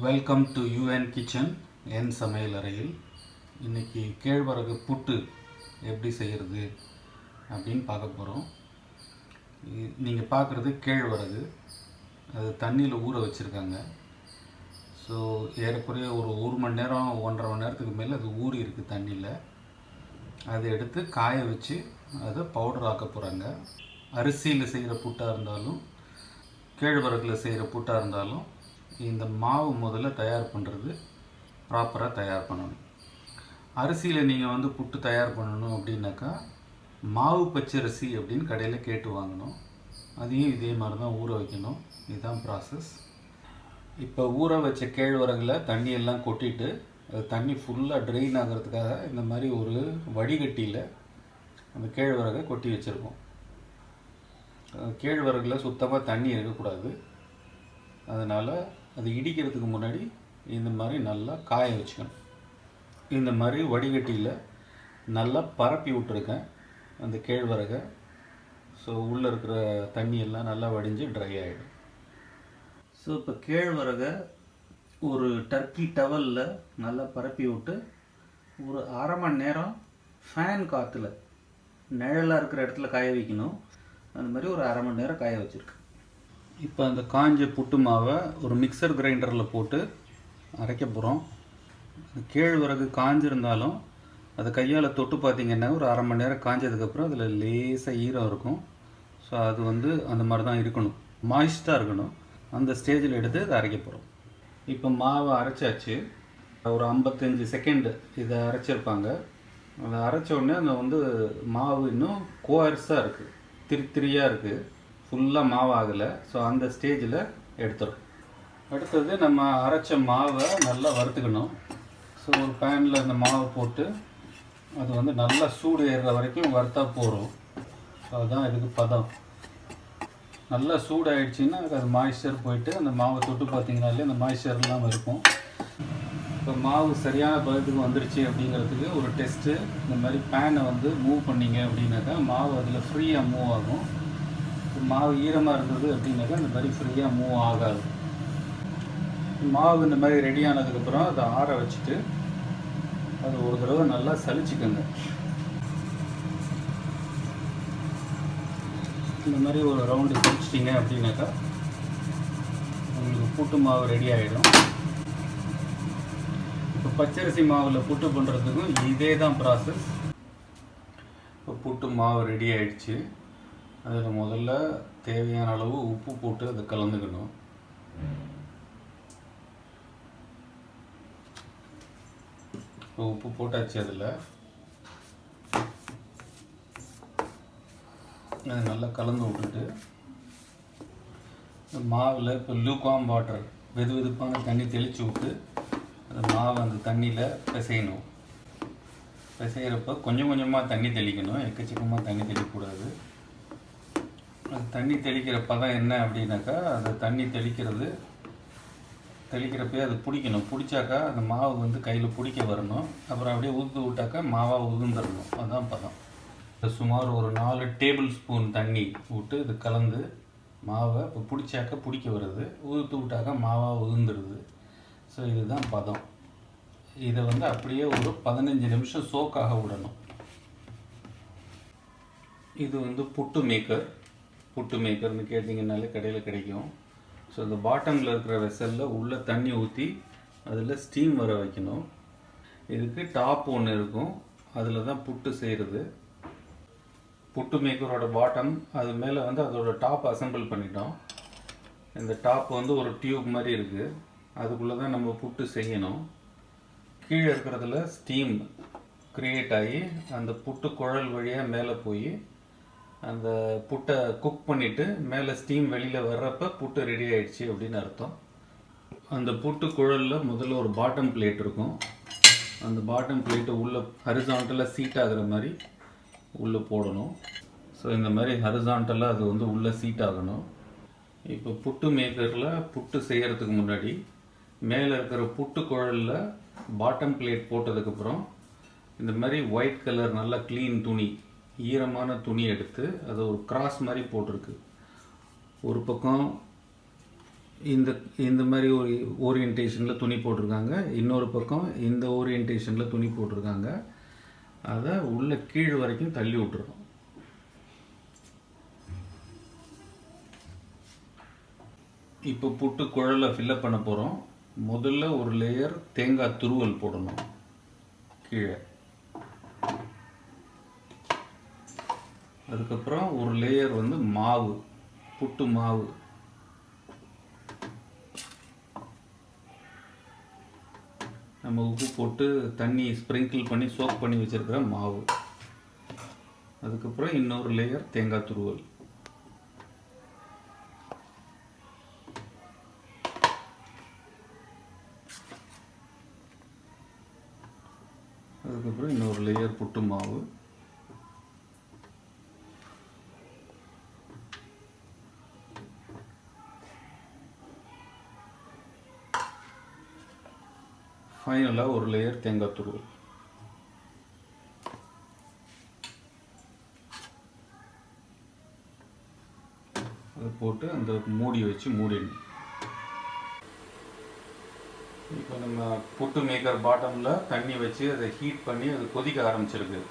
Welcome to யூஎன் kitchen என் சமையல் அறையில். இன்றைக்கி கேழ்வரகு புட்டு எப்படி செய்கிறது அப்படின்னு பார்க்க போகிறோம் நீங்கள் பார்க்குறது கேழ்வரகு. அது தண்ணியில் ஊற வச்சுருக்காங்க. ஸோ ஏறக்குறைய ஒரு ஒரு மணி நேரம் ஒன்றரை மணி நேரத்துக்கு மேலே அது ஊறி இருக்குது தண்ணியில். அதை எடுத்து காய வச்சு அதை பவுடர் ஆக்க போகிறாங்க அரிசியில் செய்கிற புட்டாக இருந்தாலும் கேழ்வரகில் செய்கிற புட்டாக இருந்தாலும் இந்த மாவு முதல்ல தயார் பண்ணுறது ப்ராப்பராக தயார் பண்ணணும். அரிசியில் நீங்கள் வந்து புட்டு தயார் பண்ணணும் அப்படின்னாக்கா மாவு பச்சரிசி அப்படின்னு கடையில் கேட்டு வாங்கணும். அதையும் இதே மாதிரி தான் ஊற வைக்கணும். இதுதான் ப்ராசஸ் இப்போ ஊற வச்ச கேழ்வரகில் தண்ணியெல்லாம் கொட்டிட்டு அது தண்ணி ஃபுல்லாக ட்ரெயின் ஆகிறதுக்காக இந்த மாதிரி ஒரு வடிகட்டியில் அந்த கேழ்வரகை கொட்டி வச்சுருக்கோம். கேழ்வரகில் சுத்தமாக தண்ணி இருக்கக்கூடாது. அதனால் அது இடிக்கிறதுக்கு முன்னாடி இந்த மாதிரி நல்லா காய வச்சுக்கணும். இந்த மாதிரி வடிகட்டியில் நல்லா பரப்பி விட்டுருக்கேன். அந்த கேழ்வரகை. ஸோ உள்ளே இருக்கிற தண்ணி எல்லாம் நல்லா வடிஞ்சு ட்ரை ஆகிடும் ஸோ இப்போ கேழ்வரகை ஒரு டர்க்கி டவலில் நல்லா பரப்பி விட்டு ஒரு அரை மணி நேரம் ஃபேன் காற்றுல நிழலாக இருக்கிற இடத்துல காய வைக்கணும். அந்த மாதிரி ஒரு அரை மணி நேரம் காய வச்சுருக்கேன். இப்போ அந்த காஞ்ச புட்டு மாவை ஒரு மிக்சர் கிரைண்டரில் போட்டு அரைக்க போகிறோம் கேழ்வரகு காஞ்சிருந்தாலும் அதை கையால் தொட்டு பார்த்தீங்கன்னா ஒரு அரை மணி நேரம் காஞ்சதுக்கப்புறம் அதில் லேசாக ஈரம் இருக்கும். ஸோ அது வந்து அந்த மாதிரி தான் இருக்கணும். மாய்ஸ்டாக இருக்கணும். அந்த ஸ்டேஜில் எடுத்து அதை அரைக்க போகிறோம் இப்போ மாவை அரைச்சாச்சு. ஒரு ஐம்பத்தஞ்சு செகண்டு இதை அரைச்சிருப்பாங்க. அதை அரைச்ச உடனே அந்த வந்து மாவு இன்னும் கோர்ஸாக இருக்குது திரி திரியாக இருக்குது ஃபுல்லாக மாவு ஆகலை ஸோ அந்த ஸ்டேஜில் எடுத்துரும். அடுத்தது நம்ம அரைச்ச மாவை நல்லா வறுத்துக்கணும். ஸோ ஒரு பேனில் அந்த மாவை போட்டு அது வந்து நல்லா சூடு ஏறுற வரைக்கும் வறுத்தா போகிறோம் ஸோ அதுதான் இதுக்கு பதம். நல்லா சூடாயிடுச்சுன்னா அது மாய்ஸ்சர் போயிட்டு அந்த மாவை தொட்டு பார்த்தீங்கனாலே அந்த மாய்ஸ்சர் இல்லாமல் இருக்கும். இப்போ மாவு சரியான பதத்துக்கு வந்துருச்சு அப்படிங்கிறதுக்கு ஒரு டெஸ்ட்டு இந்த மாதிரி பேனை வந்து மூவ் பண்ணிங்க அப்படின்னாக்கா மாவு அதில் ஃப்ரீயாக மூவ் ஆகும். மாவு ஈரமாக இருந்தது அப்படின்னாக்கா இந்த மாதிரி ஃப்ரீயாக மூவ் ஆகாது. மாவு இந்த மாதிரி ரெடி ஆனதுக்கப்புறம் அதை ஆற வச்சுட்டு அது ஒரு தடவை நல்லா சலிச்சுக்கோங்க இந்த மாதிரி ஒரு ரவுண்டு சலிச்சிட்டிங்க அப்படின்னாக்கா உங்களுக்கு புட்டு மாவு ரெடி ஆகிடும் இப்போ பச்சரிசி மாவில் புட்டு பண்ணுறதுக்கும் இதே தான் ப்ராசஸ் இப்போ புட்டு மாவு ரெடி ஆகிடுச்சு அதில் முதல்ல தேவையான அளவு உப்பு போட்டு அதை கலந்துக்கணும். இப்போ உப்பு போட்டாச்சு அதில். அதை நல்லா கலந்து விட்டுட்டு இந்த மாவில் இப்போ லூகாம் வாட்டர் வெது வெதுப்பான தண்ணி தெளித்து விட்டு அந்த மாவை அந்த தண்ணியில் பிசையணும். பிசைகிறப்ப கொஞ்சம் கொஞ்சமாக தண்ணி தெளிக்கணும். எக்கச்சக்கமாக தண்ணி தெளிக்கக்கூடாது. தண்ணி தெளிக்கிற பதம் என்ன அப்படின்னாக்கா அந்த தண்ணி தெளிக்கிறது தெளிக்கிறப்பே அது பிடிக்கணும். பிடிச்சாக்கா அந்த மாவு வந்து கையில் பிடிக்க வரணும். அப்புறம் அப்படியே உதுத்து விட்டாக்கா மாவாக உதுந்துடணும் அதுதான் பதம். சுமார் ஒரு நாலு டேபிள் ஸ்பூன் தண்ணி விட்டு இது கலந்து மாவை இப்போ பிடிச்சாக்கா பிடிக்க வருது. உதுத்து விட்டாக்கா மாவாக உதிர்ந்துடுது ஸோ இதுதான் பதம். இதை வந்து அப்படியே ஒரு பதினஞ்சு நிமிஷம் சோக்காக விடணும். இது வந்து புட்டு மேக்கர். புட்டு மேக்கர்னு கேட்டிங்கனாலே கடையில் கிடைக்கும். ஸோ இந்த பாட்டமில் இருக்கிற வெசலில் உள்ளே தண்ணி ஊற்றி அதில் ஸ்டீம் வர வைக்கணும். இதுக்கு டாப் ஒன்று இருக்கும். அதில் தான் புட்டு செய்கிறது புட்டு மேக்கரோட பாட்டம் அது மேலே வந்து அதோட டாப் அசெம்பிள் பண்ணிட்டோம். இந்த டாப் வந்து ஒரு டியூப் மாதிரி இருக்குது அதுக்குள்ளே தான் நம்ம புட்டு செய்யணும். கீழே இருக்கிறதுல ஸ்டீம் க்ரியேட் ஆகி அந்த புட்டு குழல் வழியாக மேலே போய் அந்த புட்டை குக் பண்ணிவிட்டு மேலே ஸ்டீம் வெளியில் வர்றப்ப புட்டு ரெடி ஆயிடுச்சு அப்படின்னு அர்த்தம். அந்த புட்டு குழலில் முதல்ல ஒரு பாட்டம் பிளேட் இருக்கும். அந்த பாட்டம் பிளேட்டு உள்ளே ஹரிசாண்டலாக சீட் ஆகிற மாதிரி உள்ளே போடணும். ஸோ இந்த மாதிரி ஹரிசாண்டலாக அது வந்து உள்ளே சீட் ஆகணும். இப்போ புட்டு மேக்கரில் புட்டு செய்கிறதுக்கு முன்னாடி மேலே இருக்கிற புட்டு குழலில் பாட்டம் பிளேட் போட்டதுக்கப்புறம் இந்த மாதிரி ஒயிட் கலர் நல்லா க்ளீன் துணி ஈரமான துணி எடுத்து அதை ஒரு கிராஸ் மாதிரி போட்டிருக்கு. ஒரு பக்கம் இந்த இந்த மாதிரி ஒரு ஓரியன்டேஷனில் துணி போட்டிருக்காங்க. இன்னொரு பக்கம் இந்த ஓரியன்டேஷனில் துணி போட்டிருக்காங்க. அதை உள்ள கீழ் வரைக்கும் தள்ளி விட்டுருக்கோம் இப்போ புட்டு குழலை ஃபில்லப் பண்ண போகிறோம் முதல்ல ஒரு லேயர் தேங்காய் துருவல் போடணும். கீழே. அதுக்கப்புறம் ஒரு லேயர் வந்து மாவு புட்டு மாவு. நம்ம உப்பு போட்டு தண்ணி ஸ்ப்ரிங்கிள் பண்ணி சோக் பண்ணி வச்சிருக்கிற மாவு. அதுக்கப்புறம் இன்னொரு லேயர் தேங்காய் துருவல். அதுக்கப்புறம் இன்னொரு லேயர் புட்டு மாவு. ஃபைனலாக ஒரு லேயர் தேங்காய் துருவல். அதை போட்டு அந்த மூடி வச்சு மூடிடணும். இப்போ நம்ம புட்டு மேக்கர் பாட்டமில் தண்ணி வச்சு அதை ஹீட் பண்ணி அது கொதிக்க ஆரம்பிச்சிருக்கு.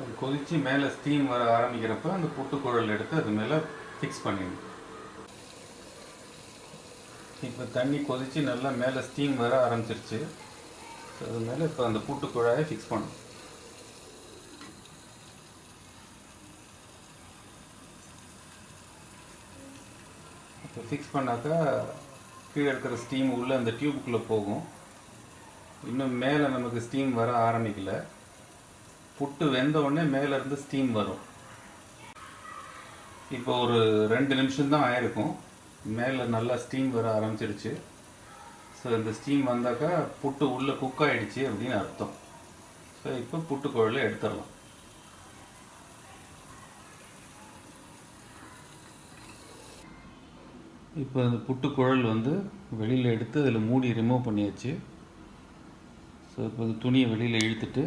அது கொதித்து மேலே ஸ்டீம் வர ஆரம்பிக்கிறப்ப அந்த புட்டு குழல் எடுத்து அது மேலே ஃபிக்ஸ் பண்ணிடணும். இப்போ தண்ணி கொதித்து நல்லா மேலே ஸ்டீம் வர ஆரம்பிச்சிருச்சு. ஸோ அது மேலே இப்போ அந்த பூட்டு குழாயை ஃபிக்ஸ் பண்ணும் இப்போ ஃபிக்ஸ் பண்ணாக்கா கீழே இருக்கிற ஸ்டீம் உள்ளே அந்த டியூபுக்குள்ளே போகும். இன்னும் மேலே நமக்கு ஸ்டீம் வர ஆரம்பிக்கல. புட்டு வெந்த உடனே மேலேருந்து ஸ்டீம் வரும். இப்போ ஒரு ரெண்டு நிமிஷம்தான் ஆயிருக்கும். மேலே நல்லா ஸ்டீம் வர ஆரம்பிச்சிடுச்சு. ஸோ இந்த ஸ்டீம் வந்தாக்கா புட்டு உள்ளே குக் ஆகிடுச்சு அப்படின்னு அர்த்தம். ஸோ இப்போ புட்டு குழலை எடுத்துடலாம். இப்போ அந்த புட்டு குழல் வந்து வெளியில் எடுத்து அதில் மூடி ரிமூவ் பண்ணியாச்சு. ஸோ இப்போ இந்த துணியை வெளியில் இழுத்துட்டு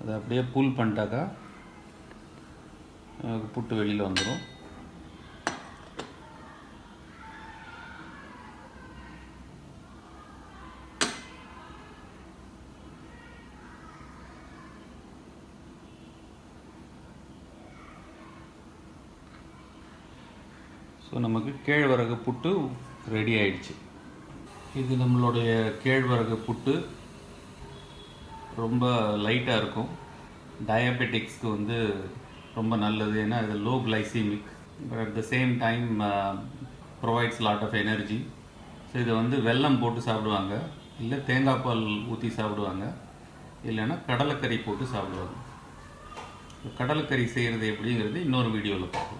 அதை அப்படியே புல் பண்ணிட்டாக்கா புட்டு வெளியில் வந்துடும் ஸோ நமக்கு கேழ்வரகு புட்டு ரெடி ஆயிடுச்சு. இது நம்மளுடைய கேழ்வரகு புட்டு ரொம்ப லைட்டாக இருக்கும். டயபெட்டிக்ஸ்க்கு வந்து ரொம்ப நல்லது. ஏன்னா இது low glycemic but at the same time provides lot of energy so இதை வந்து வெல்லம் போட்டு சாப்பிடுவாங்க. இல்லை தேங்காய் பால் ஊற்றி சாப்பிடுவாங்க. இல்லைன்னா கடலைக்கறி போட்டு சாப்பிடுவாங்க. கடலைக்கறி செய்கிறது எப்படிங்கிறது இன்னொரு வீடியோவில் பார்க்கலாம்.